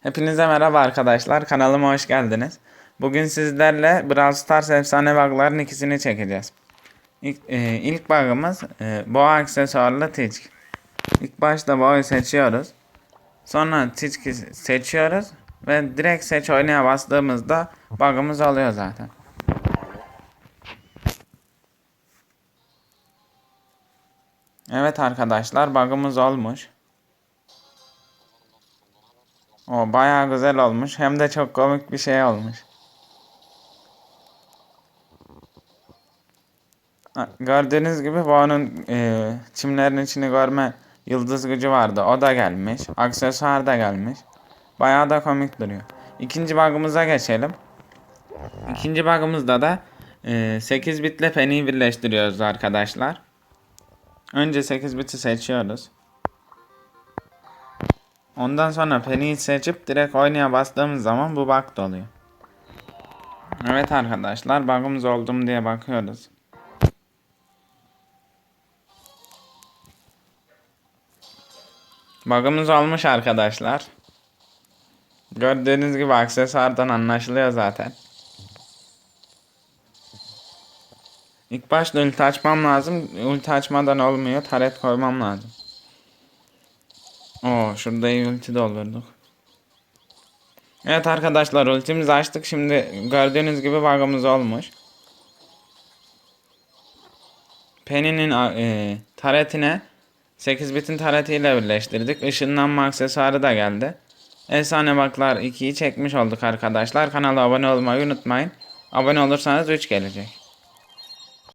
Hepinize merhaba arkadaşlar. Kanalıma hoş geldiniz. Bugün sizlerle Brawl Stars efsane bug'ların ikisini çekeceğiz. İlk, e, ilk bug'ımız e, boğa aksesuarlı Tick. İlk başta boğayı seçiyoruz. Sonra Tick'i seçiyoruz. Ve direkt seç oynaya bastığımızda bug'ımız oluyor zaten. Evet arkadaşlar bug'ımız olmuş. O bayağı güzel olmuş. Hem de çok komik bir şey olmuş. Gördüğünüz gibi onun e, çimlerin içini görme yıldız gücü vardı. O da gelmiş. Aksesuar da gelmiş. Bayağı da komik duruyor. İkinci bug'ımıza geçelim. İkinci bug'ımızda da e, 8 bitle Penny'i birleştiriyoruz arkadaşlar. Önce 8 biti seçiyoruz. Ondan sonra Penny'i seçip direkt oynaya bastığımız zaman bu bug doluyor. Evet arkadaşlar bug'ımız oldu mu diye bakıyoruz. Bug'ımız olmuş arkadaşlar. Gördüğünüz gibi aksesuardan anlaşılıyor zaten. İlk başta ulti açmam lazım. Ulti açmadan olmuyor. Taret koymam lazım. Oo şurada ulti doldurduk. Evet arkadaşlar ultimizi açtık. Şimdi gördüğünüz gibi bug'ımız olmuş. Penny'nin e, taretine 8 bitin taretiyle birleştirdik. Işınlanma aksesuarı da geldi. Efsane baklar 2'yi çekmiş olduk arkadaşlar. Kanala abone olmayı unutmayın. Abone olursanız 3 gelecek.